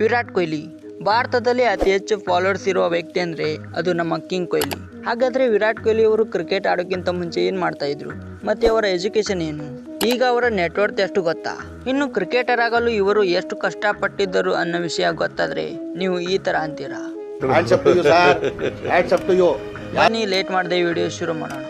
ವಿರಾಟ್ ಕೊಹ್ಲಿ. ಭಾರತದಲ್ಲಿ ಅತಿ ಹೆಚ್ಚು ಫಾಲೋವರ್ಸ್ ಇರುವ ವ್ಯಕ್ತಿ ಅಂದರೆ ಅದು ನಮ್ಮ ಕಿಂಗ್ ಕೊಹ್ಲಿ. ಹಾಗಾದರೆ ವಿರಾಟ್ ಕೊಹ್ಲಿ ಅವರು ಕ್ರಿಕೆಟ್ ಆಡೋಕ್ಕಿಂತ ಮುಂಚೆ ಏನು ಮಾಡ್ತಾ ಇದ್ರು? ಮತ್ತೆ ಅವರ ಎಜುಕೇಶನ್ ಏನು? ಈಗ ಅವರ ನೆಟ್ವರ್ಕ್ ಎಷ್ಟು ಗೊತ್ತಾ? ಇನ್ನು ಕ್ರಿಕೆಟರ್ ಆಗಲು ಇವರು ಎಷ್ಟು ಕಷ್ಟಪಟ್ಟಿದ್ದರು ಅನ್ನೋ ವಿಷಯ ಗೊತ್ತಾದರೆ ನೀವು ಈ ಥರ ಅಂತೀರಾ? ಬನ್ನಿ ಲೇಟ್ ಮಾಡದೆ ವಿಡಿಯೋ ಶುರು ಮಾಡೋಣ.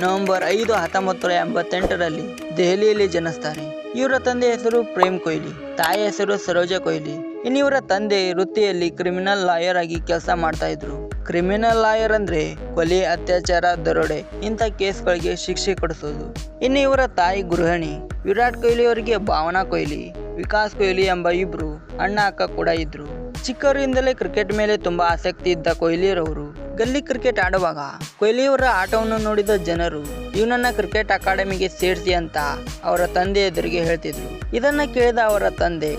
ನವೆಂಬರ್ ಐದು ಹತ್ತೊಂಬತ್ತು ನೂರ ಎಂಬತ್ತೆಂಟರಲ್ಲಿ ದೆಹಲಿಯಲ್ಲಿ ಜನಿಸ್ತಾರೆ. ಇವರ ತಂದೆ ಹೆಸರು ಪ್ರೇಮ್ ಕೊಹ್ಲಿ, ತಾಯಿ ಹೆಸರು ಸರೋಜಾ ಕೊಹ್ಲಿ. ಇವರ ತಂದೆ ವೃತ್ತಿಯಲ್ಲಿ ಕ್ರಿಮಿನಲ್ ಲಾಯರ್ ಆಗಿ ಕೆಲಸ ಮಾಡ್ತಾ ಇದ್ರು. ಕ್ರಿಮಿನಲ್ ಲಾಯರ್ ಅಂದ್ರೆ ಕೊಲೆ, ಅತ್ಯಾಚಾರ, ದರೋಡೆ ಇಂಥ ಕೇಸ್ಗಳಿಗೆ ಶಿಕ್ಷೆ ಕೊಡಿಸೋದು. ಇನ್ನು ಇವರ ತಾಯಿ ಗೃಹಿಣಿ ವಿರಾಟ್ ಕೊಹ್ಲಿ ಅವರಿಗೆ ಭಾವನಾ ಕೊಹ್ಲಿ, ವಿಕಾಸ್ ಕೊಹ್ಲಿ ಎಂಬ ಇಬ್ರು ಅಣ್ಣ, ಅಕ್ಕ ಕೂಡ ಇದ್ರು. ಚಿಕ್ಕವರಿಂದಲೇ ಕ್ರಿಕೆಟ್ ಮೇಲೆ ತುಂಬಾ ಆಸಕ್ತಿ ಇದ್ದ ಕೊಹ್ಲಿರವರು ಗಲ್ಲಿ ಕ್ರಿಕೆಟ್ ಆಡುವಾಗ ಕೊಹ್ಲಿಯವರ ಆಟವನ್ನು ನೋಡಿದ ಜನರು, ಇವನನ್ನ ಕ್ರಿಕೆಟ್ ಅಕಾಡೆಮಿಗೆ ಸೇರಿಸಿ ಅಂತ ಅವರ ತಂದೆ ಎದುರಿಗೆ ಹೇಳ್ತಿದ್ರು. ಇದನ್ನ ಕೇಳಿದ ಅವರ ತಂದೆ,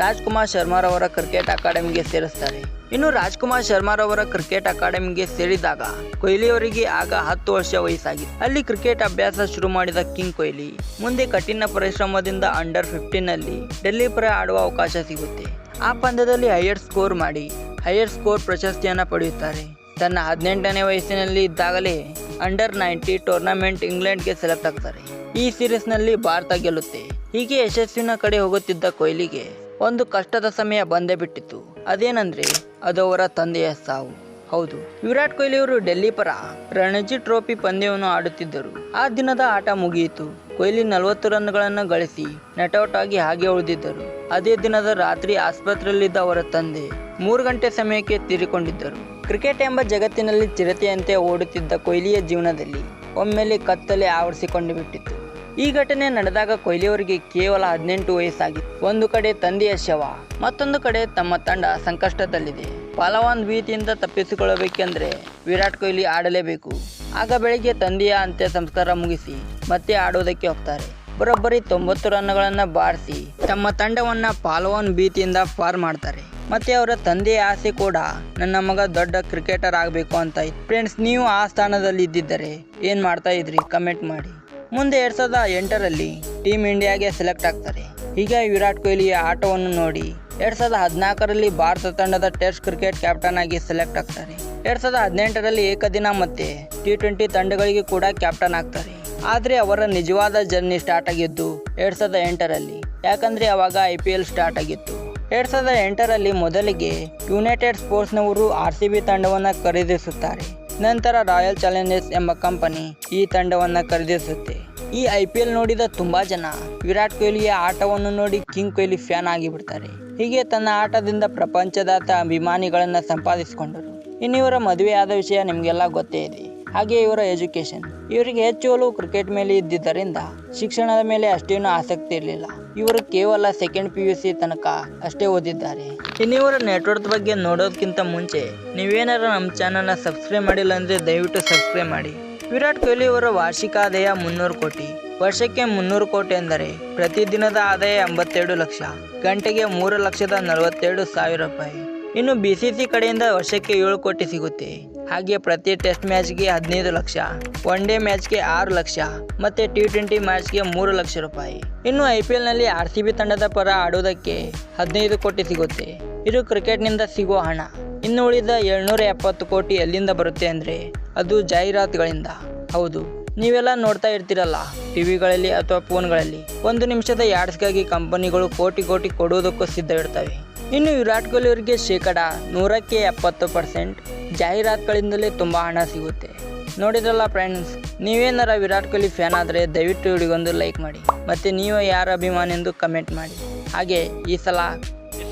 ರಾಜ್ಕುಮಾರ್ ಶರ್ಮಾರವರ ಕ್ರಿಕೆಟ್ ಅಕಾಡೆಮಿಗೆ ಸೇರಿಸ್ತಾರೆ ಇನ್ನು ರಾಜ್ಕುಮಾರ್ ಶರ್ಮಾರವರ ಕ್ರಿಕೆಟ್ ಅಕಾಡೆಮಿಗೆ ಸೇರಿದಾಗ ಕೊಹ್ಲಿಯವರಿಗೆ ಆಗ ಹತ್ತು ವರ್ಷ ವಯಸ್ಸಾಗಿತ್ತು ಅಲ್ಲಿ ಕ್ರಿಕೆಟ್ ಅಭ್ಯಾಸ ಶುರು ಮಾಡಿದ ಕಿಂಗ್ ಕೊಹ್ಲಿ, ಮುಂದೆ ಕಠಿಣ ಪರಿಶ್ರಮದಿಂದ ಅಂಡರ್ ಫಿಫ್ಟೀನ್ ಅಲ್ಲಿ ಡೆಲ್ಲಿ ಪರ ಆಡುವ ಅವಕಾಶ ಸಿಗುತ್ತೆ. ಆ ಪಂದ್ಯದಲ್ಲಿ ಹೈಯರ್ ಸ್ಕೋರ್ ಮಾಡಿ ಹೈಯರ್ ಸ್ಕೋರ್ ಪ್ರಶಸ್ತಿಯನ್ನ ಪಡೆಯುತ್ತಾರೆ. ತನ್ನ ಹದಿನೆಂಟನೇ ವಯಸ್ಸಿನಲ್ಲಿ ಇದ್ದಾಗಲೇ ಅಂಡರ್ ನೈಂಟಿ ಟೂರ್ನಮೆಂಟ್ ಇಂಗ್ಲೆಂಡ್ಗೆ ಸೆಲೆಕ್ಟ್ ಆಗ್ತಾರೆ ಈ ಸೀರೀಸ್ನಲ್ಲಿ ಭಾರತ ಗೆಲ್ಲುತ್ತೆ. ಹೀಗೆ ಯಶಸ್ವಿನ ಕಡೆ ಹೋಗುತ್ತಿದ್ದ ಕೊಹ್ಲಿಗೆ ಒಂದು ಕಷ್ಟದ ಸಮಯ ಬಂದೇ ಬಿಟ್ಟಿತ್ತು. ಅದೇನಂದ್ರೆ ಅದು ಅವರ ತಂದೆಯ ಸಾವು. ಹೌದು. ವಿರಾಟ್ ಕೊಹ್ಲಿ ಅವರು ಡೆಲ್ಲಿ ಪರ ರಣಜಿ ಟ್ರೋಫಿ ಪಂದ್ಯವನ್ನು ಆಡುತ್ತಿದ್ದರು. ಆ ದಿನದ ಆಟ ಮುಗಿಯಿತು. ಕೊಹ್ಲಿ ನಲವತ್ತು ರನ್ಗಳನ್ನು ಗಳಿಸಿ ನಟೌಟ್ ಆಗಿ ಹಾಗೆ ಉಳಿದಿದ್ದರು. ಅದೇ ದಿನದ ರಾತ್ರಿ ಆಸ್ಪತ್ರೆಯಲ್ಲಿದ್ದ ಅವರ ತಂದೆ ಮೂರು ಗಂಟೆ ಸಮಯಕ್ಕೆ ತೀರಿಕೊಂಡಿದ್ದರು. ಕ್ರಿಕೆಟ್ ಎಂಬ ಜಗತ್ತಿನಲ್ಲಿ ಚಿರತೆಯಂತೆ ಓಡುತ್ತಿದ್ದ ಕೊಹ್ಲಿಯ ಜೀವನದಲ್ಲಿ ಒಮ್ಮೆಲೆ ಕತ್ತಲೆ ಆವರಿಸಿಕೊಂಡು ಬಿಟ್ಟಿತ್ತು. ಈ ಘಟನೆ ನಡೆದಾಗ ಕೊಹ್ಲಿಯವರಿಗೆ ಕೇವಲ ಹದಿನೆಂಟು ವಯಸ್ಸಾಗಿತ್ತು ಒಂದು ಕಡೆ ತಂದೆಯ ಶವ, ಮತ್ತೊಂದು ಕಡೆ ತಮ್ಮ ತಂಡ ಸಂಕಷ್ಟದಲ್ಲಿದೆ. ಪಲವಾನ್ ಭೀತಿಯಿಂದ ತಪ್ಪಿಸಿಕೊಳ್ಳಬೇಕೆಂದ್ರೆ ವಿರಾಟ್ ಕೊಹ್ಲಿ ಆಡಲೇಬೇಕು. ಆಗ ಬೆಳಿಗ್ಗೆ ತಂದೆಯ ಅಂತ್ಯ ಸಂಸ್ಕಾರ ಮುಗಿಸಿ ಮತ್ತೆ ಆಡೋದಕ್ಕೆ ಹೋಗ್ತಾರೆ. ಬರೋಬ್ಬರಿ ತೊಂಬತ್ತು ರನ್ಗಳನ್ನು ಬಾರಿಸಿ ತಮ್ಮ ತಂಡವನ್ನು ಪಾಲ್ವಾನ್ ಭೀತಿಯಿಂದ ಪಾರ್ ಮಾಡ್ತಾರೆ. ಮತ್ತೆ ಅವರ ತಂದೆಯ ಆಸೆ ಕೂಡ ನನ್ನ ಮಗ ದೊಡ್ಡ ಕ್ರಿಕೆಟರ್ ಆಗಬೇಕು ಅಂತ ಫ್ರೆಂಡ್ಸ್ ನೀವು ಆ ಸ್ಥಾನದಲ್ಲಿ ಇದ್ದಿದ್ದರೆ ಏನು ಮಾಡ್ತಾ ಇದ್ರಿ? ಕಮೆಂಟ್ ಮಾಡಿ. ಮುಂದೆ ಎರಡು ಸಾವಿರದ ಎಂಟರಲ್ಲಿ ಟೀಮ್ ಇಂಡಿಯಾಗೆ ಸೆಲೆಕ್ಟ್ ಆಗ್ತಾರೆ. ಈಗ ವಿರಾಟ್ ಕೊಹ್ಲಿಯ ಆಟವನ್ನು ನೋಡಿ ಎರಡು ಸಾವಿರದ ಹದಿನಾಲ್ಕರಲ್ಲಿ ಭಾರತ ತಂಡದ ಟೆಸ್ಟ್ ಕ್ರಿಕೆಟ್ ಕ್ಯಾಪ್ಟನ್ ಆಗಿ ಸೆಲೆಕ್ಟ್ ಆಗ್ತಾರೆ. ಎರಡು ಸಾವಿರದ ಹದಿನೆಂಟರಲ್ಲಿ ಏಕದಿನ ಮತ್ತೆ ಟಿ ಟ್ವೆಂಟಿ ತಂಡಗಳಿಗೆ ಕೂಡ ಕ್ಯಾಪ್ಟನ್ ಆಗ್ತಾರೆ. ಆದರೆ ಅವರ ನಿಜವಾದ ಜರ್ನಿ ಸ್ಟಾರ್ಟ್ ಆಗಿದ್ದು ಎರಡು ಸಾವಿರದ ಎಂಟರಲ್ಲಿ. ಯಾಕಂದರೆ ಅವಾಗ ಐ ಪಿ ಎಲ್ ಸ್ಟಾರ್ಟ್ ಆಗಿತ್ತು. ಎರಡ್ ಸಾವಿರದ ಎಂಟರಲ್ಲಿ ಮೊದಲಿಗೆ ಯುನೈಟೆಡ್ ಸ್ಪೋರ್ಟ್ಸ್ನವರು ಆರ್ ಸಿ ಬಿ ತಂಡವನ್ನು ಖರೀದಿಸುತ್ತಾರೆ. ನಂತರ ರಾಯಲ್ ಚಾಲೆಂಜರ್ಸ್ ಎಂಬ ಕಂಪನಿ ಈ ತಂಡವನ್ನು ಖರೀದಿಸುತ್ತೆ. ಈ ಐ ಪಿ ಎಲ್ ನೋಡಿದ ತುಂಬಾ ಜನ ವಿರಾಟ್ ಕೊಹ್ಲಿಯ ಆಟವನ್ನು ನೋಡಿ ಕಿಂಗ್ ಕೊಹ್ಲಿ ಫ್ಯಾನ್ ಆಗಿಬಿಡ್ತಾರೆ. ಹೀಗೆ ತನ್ನ ಆಟದಿಂದ ಪ್ರಪಂಚದಾತ ಅಭಿಮಾನಿಗಳನ್ನು ಸಂಪಾದಿಸಿಕೊಂಡರು. ಇನ್ನು ಇವರ ಮದುವೆ ಆದ ವಿಷಯ ನಿಮಗೆಲ್ಲ ಗೊತ್ತೇ ಇದೆ. ಹಾಗೆ ಇವರ ಎಜುಕೇಶನ್ ಇವರಿಗೆ ಹೆಚ್ಚು ಒಲವು ಕ್ರಿಕೆಟ್ ಮೇಲೆ ಇದ್ದಿದ್ದರಿಂದ ಶಿಕ್ಷಣದ ಮೇಲೆ ಅಷ್ಟೇನೂ ಆಸಕ್ತಿ ಇರಲಿಲ್ಲ. ಇವರು ಕೇವಲ ಸೆಕೆಂಡ್ ಪಿ ಯು ಸಿ ತನಕ ಅಷ್ಟೇ ಓದಿದ್ದಾರೆ. ಇನ್ನಿವರ ನೆಟ್ವರ್ಕ್ ಬಗ್ಗೆ ನೋಡೋದಕ್ಕಿಂತ ಮುಂಚೆ ನೀವೇನಾರ ನಮ್ಮ ಚಾನಲ್ನ ಸಬ್ಸ್ಕ್ರೈಬ್ ಮಾಡಿಲ್ಲ ಅಂದರೆ ದಯವಿಟ್ಟು ಸಬ್ಸ್ಕ್ರೈಬ್ ಮಾಡಿ. ವಿರಾಟ್ ಕೊಹ್ಲಿ ಅವರ ವಾರ್ಷಿಕ ಆದಾಯ ಮುನ್ನೂರು ಕೋಟಿ. ವರ್ಷಕ್ಕೆ ಮುನ್ನೂರು ಕೋಟಿ ಎಂದರೆ ಪ್ರತಿದಿನದ ಆದಾಯ ಎಂಬತ್ತೆರಡು ಲಕ್ಷ. ಗಂಟೆಗೆ ಮೂರು ಲಕ್ಷದ ನಲವತ್ತೆರಡು ಸಾವಿರ ರೂಪಾಯಿ. ಇನ್ನು ಬಿ ಸಿ ಸಿ ಕಡೆಯಿಂದ ವರ್ಷಕ್ಕೆ ಏಳು ಕೋಟಿ ಸಿಗುತ್ತೆ. ಹಾಗೆ ಪ್ರತಿ ಟೆಸ್ಟ್ ಮ್ಯಾಚ್ಗೆ ಹದಿನೈದು ಲಕ್ಷ, ಒನ್ ಡೇ ಮ್ಯಾಚ್ಗೆ ಆರು ಲಕ್ಷ, ಮತ್ತೆ ಟಿ ಟ್ವೆಂಟಿ ಮ್ಯಾಚ್ಗೆ ಮೂರು ಲಕ್ಷ ರೂಪಾಯಿ. ಇನ್ನು ಐ ಪಿ ಎಲ್ನಲ್ಲಿ ಆರ್ ಸಿ ಬಿ ತಂಡದ ಪರ ಆಡೋದಕ್ಕೆ ಹದಿನೈದು ಕೋಟಿ ಸಿಗುತ್ತೆ. ಇದು ಕ್ರಿಕೆಟ್ನಿಂದ ಸಿಗೋ ಹಣ. ಇನ್ನು ಉಳಿದ ಏಳ್ನೂರ ಎಪ್ಪತ್ತು ಕೋಟಿ ಎಲ್ಲಿಂದ ಬರುತ್ತೆ ಅಂದರೆ ಅದು ಜಾಹೀರಾತುಗಳಿಂದ. ಹೌದು, ನೀವೆಲ್ಲ ನೋಡ್ತಾ ಇರ್ತೀರಲ್ಲ ಟಿವಿಗಳಲ್ಲಿ ಅಥವಾ ಫೋನ್ಗಳಲ್ಲಿ. ಒಂದು ನಿಮಿಷದ ಯಾಡ್ಸ್ಗಾಗಿ ಕಂಪನಿಗಳು ಕೋಟಿ ಕೋಟಿ ಕೊಡುವುದಕ್ಕೂ ಸಿದ್ಧ ಇರ್ತವೆ ಇನ್ನು ವಿರಾಟ್ ಕೊಹ್ಲಿ ಅವರಿಗೆ ಶೇಕಡ ನೂರಕ್ಕೆ ಎಪ್ಪತ್ತು ಪರ್ಸೆಂಟ್ ಜಾಹೀರಾತುಗಳಿಂದಲೇ ತುಂಬ ಹಣ ಸಿಗುತ್ತೆ. ನೋಡಿದ್ರಲ್ಲ ಫ್ರೆಂಡ್ಸ್ ನೀವೇನಾರ ವಿರಾಟ್ ಕೊಹ್ಲಿ ಫ್ಯಾನ್ ಆದರೆ ದಯವಿಟ್ಟು ಹುಡುಗೊಂದು ಲೈಕ್ ಮಾಡಿ ಮತ್ತು ನೀವು ಯಾರ ಅಭಿಮಾನಿ ಎಂದು ಕಮೆಂಟ್ ಮಾಡಿ. ಹಾಗೆ ಈ ಸಲ The